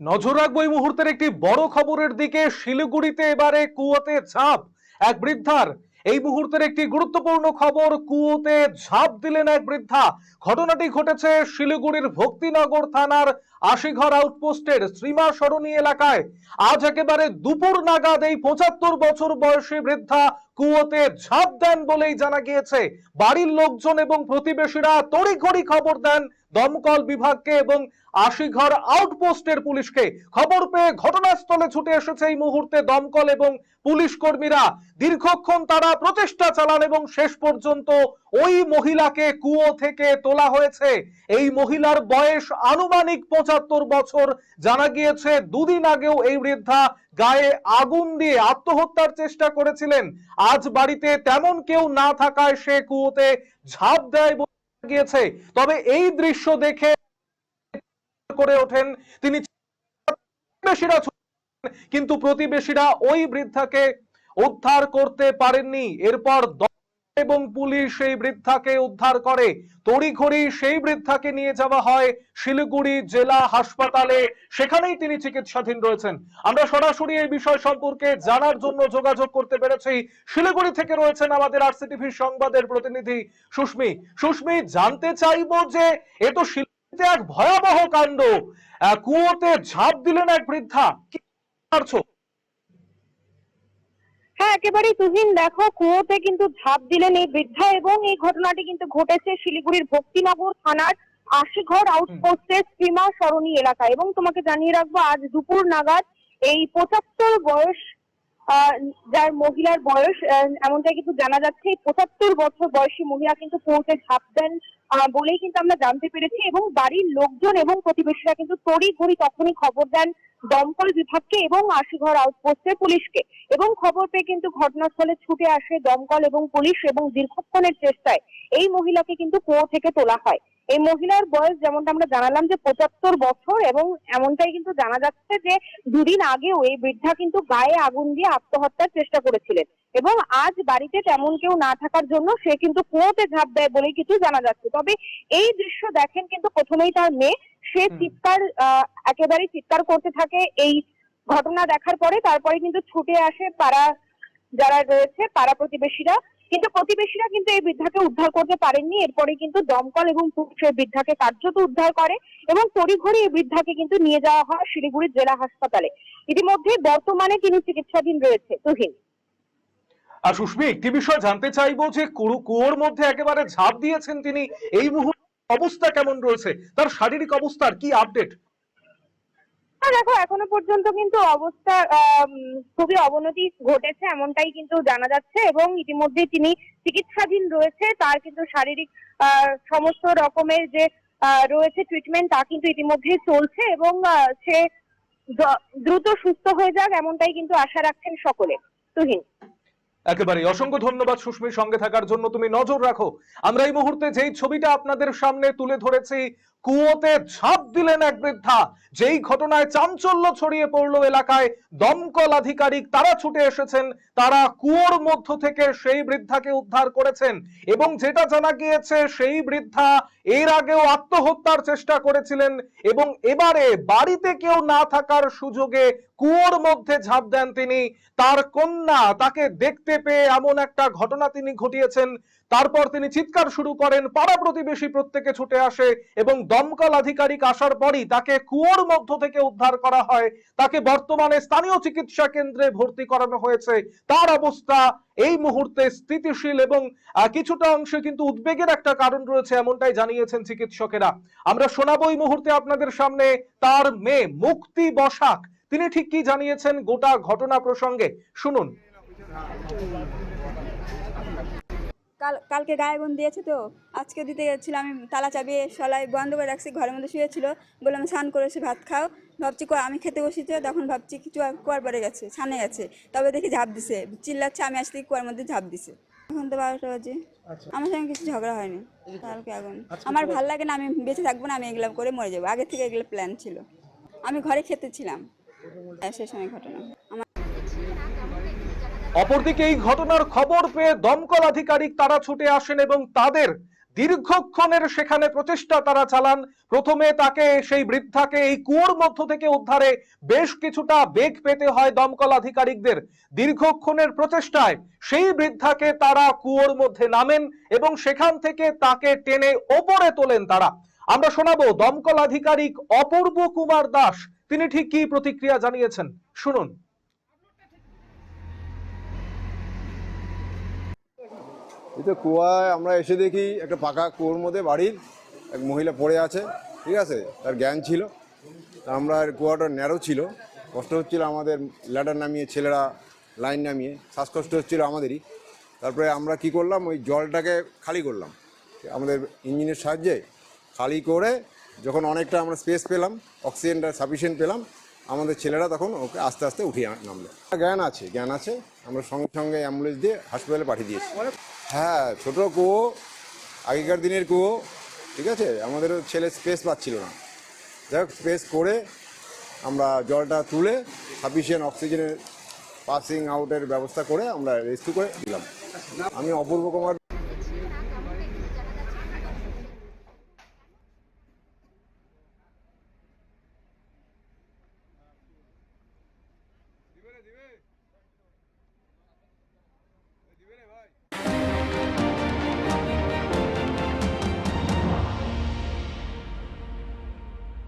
নজর রাখব এই মুহূর্তের একটি বড় খবরের দিকে। শিলিগুড়িতে এবারে কুয়োতে ঝাঁপ, এক বৃদ্ধার। এই মুহূর্তের একটি গুরুত্বপূর্ণ খবর, কুয়োতে ঝাঁপ দিলেন এক বৃদ্ধা। ঘটনাটি ঘটেছে শিলিগুড়ির ভক্তিনগর থানার আশিঘর আউটপোস্টের শ্রীমা সরণী এলাকায়। আজ একেবারে দুপুর নাগাদ এই পঁচাত্তর বছর বয়সী বৃদ্ধা কুয়োতে ঝাঁপ দেন বলেই জানা গিয়েছে। বাড়ির লোকজন এবং প্রতিবেশীরা তড়িঘড়ি খবর দেন দমকল বিভাগকে এবং আশিঘর আউটপোস্টের পুলিশকে। খবর পেয়ে ঘটনাস্থলে ছুটে এসেছে এই মুহূর্তে দমকল এবং পুলিশ কর্মীরা। দীর্ঘক্ষণ তারা প্রচেষ্টা চালান এবং শেষ পর্যন্ত ওই মহিলাকে কুয়ো থেকে তোলা হয়েছে। এই মহিলার বয়স আনুমানিক পঁচাত্তর বছর। জানা গিয়েছে, দুদিন আগেও এই বৃদ্ধা গায়ে আগুন দিয়ে আত্মহত্যার চেষ্টা করেছিলেন। আজ বাড়িতে তেমন কেউ না থাকায় সে কুয়োতে ঝাঁপ দেয় গিয়েছে। তবে এই দৃশ্য দেখে করে ওঠেন তিনি প্রতিবেশীরা কিন্তু প্রতিবেশীরা ওই বৃদ্ধাকে উদ্ধার করতে পারেননি। এরপর এবং পুলিশ এই বৃদ্ধাকে উদ্ধার করে। তড়িঘড়ি সেই বৃদ্ধাকে নিয়ে যাওয়া হয় শিলিগুড়ি জেলা হাসপাতালে। সেখানেই তিনি চিকিৎসাধীন রয়েছেন। আমরা সরাসরি এই বিষয় সম্পর্কে জানার জন্য যোগাযোগ করতে পেরেছি। শিলিগুড়ি থেকে রয়েছেন আমাদের আরসিটিভির সংবাদের প্রতিনিধি সুস্মি। সুস্মি, জানতে চাইব যে এ তো শিলিগুড়িতে এক ভয়াবহ কাণ্ড। কুয়োতে ঝাঁপ দিলেন এক বৃদ্ধা। কি পারছ একেবারেই তুহিন, দেখো কুয়োতে কিন্তু ঝাঁপ দিলেন এই বৃদ্ধা এবং এই ঘটনাটি কিন্তু ঘটেছে শিলিগুড়ির ভক্তিনগর থানার আশিঘর আউটপোস্টের সীমা সরণী এলাকায়। এবং তোমাকে জানিয়ে রাখব, আজ দুপুর নাগাদ এই পঁচাত্তর বয়স যার মহিলার বয়স এমনটাই কিন্তু জানা যাচ্ছে পঁচাত্তর বছর বয়সী মহিলা কিন্তু কুয়োতে ঝাঁপ দেন বলেই কিন্তু আমরা জানতে পেরেছি। এবং বাড়ির লোকজন এবং প্রতিবেশীরা কিন্তু তড়ি ঘড়ি তখনই খবর দেন দমকল বিভাগকে এবং আশিঘর আউটপোস্টের পুলিশকে। এবং খবর পেয়ে কিন্তু ঘটনাস্থলে ছুটে আসে দমকল এবং পুলিশ এবং দীর্ঘক্ষণের চেষ্টায় এই মহিলাকে কিন্তু কুয়ো থেকে তোলা হয়। এই মহিলার বয়স যেমনটা আমরা জানালাম যে পঁচাত্তর বছর এবং এমনটাই কিন্তু জানা যাচ্ছে যে দুদিন আগেও এই বৃদ্ধা কিন্তু গায়ে আগুন দিয়ে আত্মহত্যার চেষ্টা করেছিলেন। এবং আজ বাড়িতে তেমন কেউ না থাকার জন্য সে কিন্তু কুয়োতে ঝাঁপ দেয় বলেই কিছু জানা যাচ্ছে। তবে এই দৃশ্য দেখেন কিন্তু প্রথমেই তার মেয়ে। সে চিৎকার আহ, একেবারেই চিৎকার করতে থাকে এই ঘটনা দেখার পরে। তারপরে কিন্তু ছুটে আসে পাড়া যারা রয়েছে পাড়া প্রতিবেশীরা। কিন্তু প্রতিবেশীরা কিন্তু এই বৃদ্ধাকে উদ্ধার করতে পারেননি। এরপরে কিন্তু দমকল এবং পুলিশ এই বৃদ্ধাকে কার্যত উদ্ধার করে এবং তড়িঘড়ি এই বৃদ্ধাকে কিন্তু নিয়ে যাওয়া হয় শিলিগুড়ি জেলা হাসপাতালে। ইতিমধ্যে বর্তমানে তিনি চিকিৎসাধীন রয়েছে। তুহিন। আর সুস্মি, একটি বিষয় জানতে চাইব যে কুয়ো- কুয়োর মধ্যে একেবারে ঝাঁপ দিয়েছেন তিনি, এই মুহূর্তে অবস্থা কেমন রয়েছে? তার শারীরিক অবস্থার কি আপডেট দেখো, এখনও পর্যন্ত কিন্তু অবস্থা খুবই অবনতি ঘটেছে এমনটাই কিন্তু জানা যাচ্ছে এবং ইতিমধ্যে তিনি চিকিৎসাধীন রয়েছে। তার কিন্তু শারীরিক সমস্ত রকমের যে রয়েছে ট্রিটমেন্ট তা কিন্তু ইতিমধ্যেই চলছে এবং সে দ্রুত সুস্থ হয়ে যাক এমনটাই কিন্তু আশা রাখছেন সকলে। তুহিন। একেবারে অসংখ্য ধন্যবাদ সুস্মির সঙ্গে থাকার জন্য তুমি নজর রাখো। আমরা এই মুহূর্তে যেই ছবিটা আপনাদের সামনে তুলে ধরেছি, কুয়োতে ঝাঁপ দিলেন এক বৃদ্ধা। যেই ঘটনায় চাঞ্চল্য ছড়িয়ে পড়ল এলাকায়, দমকল আধিকারিক তারা ছুটে এসেছেন, তারা কুয়োর মধ্য থেকে সেই বৃদ্ধাকে উদ্ধার করেছেন এবং যেটা জানা গিয়েছে, সেই বৃদ্ধা এর আগেও আত্মহত্যার চেষ্টা করেছিলেন এবং এবারে বাড়িতে কেউ না থাকার সুযোগে কুয়োর মধ্যে ঝাঁপ দেন তিনি। তার কন্যা তাকে দেখতে পেয়ে এমন একটা ঘটনা তিনি ঘটিয়েছেন, তারপর তিনি চিৎকার শুরু করেন, পাড়া প্রতিবেশী প্রত্যেকে ছুটে আসে এবং দমকল আধিকারিক আসার পরই তাকে কুয়োর মধ্য থেকে উদ্ধার করা হয়। তাকে বর্তমানে স্থানীয় চিকিৎসা কেন্দ্রে ভর্তি করানো হয়েছে। তার অবস্থা এই মুহূর্তে স্থিতিশীল এবং কিছুটা অংশে কিন্তু উদ্বেগের একটা কারণ রয়েছে এমনটাই জানিয়েছেন চিকিৎসকেরা। আমরা শোনাবো এই মুহূর্তে আপনাদের সামনে তার মেয়ে মুক্তি বসাক। তিনি ঠিক কি জানিয়েছেন গোটা ঘটনা প্রসঙ্গে? শুনুন। কাল কালকে গায়ে আগুন দিয়েছে তো? আজকে দিতে গেছিলাম আমি তালা চাবিয়ে সলাই বন্ধ করে রাখছি ঘরের মধ্যে শুয়েছিল। বললাম স্নান করেছি ভাত খাও। ভাবছি কো আমি খেতে বসেছি তখন ভাবছি কিছু কুয়ার পরে গেছে ছানে গেছে। তবে দেখি ঝাঁপ দিছে চিল্লাচ্ছে আমি আসতে কুয়ার মধ্যে ঝাঁপ দিছে। এখন তো বারোটা বাজে। আমার সঙ্গে কিছু ঝগড়া হয়নি কালকে আগুন। আমার ভালো লাগে না আমি বেঁচে থাকব না আমি এগুলো করে মরে যাব। আগে থেকে এগুলো প্ল্যান ছিল। আমি ঘরে খেতে ছিলাম। হ্যাঁ, সে সময় ঘটনা। আমার অপরদিকে এই ঘটনার খবর পেয়ে দমকল আধিকারিক তারা ছুটে আসেন এবং তাদের দীর্ঘক্ষণের সেখানে প্রচেষ্টা তারা চালান। প্রথমে তাকে সেই বৃদ্ধাকে এই কুয়োর মধ্য থেকে উদ্ধারে বেশ কিছুটা বেগ পেতে হয় দমকল আধিকারিকদের। দীর্ঘক্ষণের প্রচেষ্টায় সেই বৃদ্ধাকে তারা কুয়োর মধ্যে নামেন এবং সেখান থেকে তাকে টেনে ওপরে তোলেন তারা। আমরা শোনাবো, দমকল আধিকারিক অপূর্ব কুমার দাস, তিনি ঠিক কি প্রতিক্রিয়া জানিয়েছেন? শুনুন। এই তো কুয়ায় আমরা এসে দেখি একটা পাকা কুয়োর মধ্যে বাড়ির এক মহিলা পড়ে আছে, ঠিক আছে? তার জ্ঞান ছিল। তা আমরা কুয়াটা ন্যারো ছিল। কষ্ট হচ্ছিল আমাদের ল্যাডার নামিয়ে, ছেলেরা লাইন নামিয়ে। শ্বাসকষ্ট হচ্ছিল আমাদেরই। তারপরে আমরা কি করলাম? ওই জলটাকে খালি করলাম। আমাদের ইঞ্জিনের সাহায্যে খালি করে যখন অনেকটা আমরা স্পেস পেলাম অক্সিজেনটা সাফিসিয়েন্ট পেলাম আমাদের ছেলেরা তখন ওকে আস্তে আস্তে উঠিয়ে নামলো। জ্ঞান আছে জ্ঞান আছে। আমরা সঙ্গে সঙ্গে অ্যাম্বুলেন্স দিয়ে হাসপাতালে পাঠিয়ে দিয়েছি। হ্যাঁ ছোটো কুয়ো, আগেকার দিনের কুয়ো, ঠিক আছে? আমাদের ছেলে স্পেস পাচ্ছিল না। যাই হোক স্পেস করে আমরা জলটা তুলে সাফিসিয়েন্ট অক্সিজেনের পাসিং আউটের ব্যবস্থা করে আমরা রেস্কিউ করে দিলাম। আমি অপূর্ব কুমার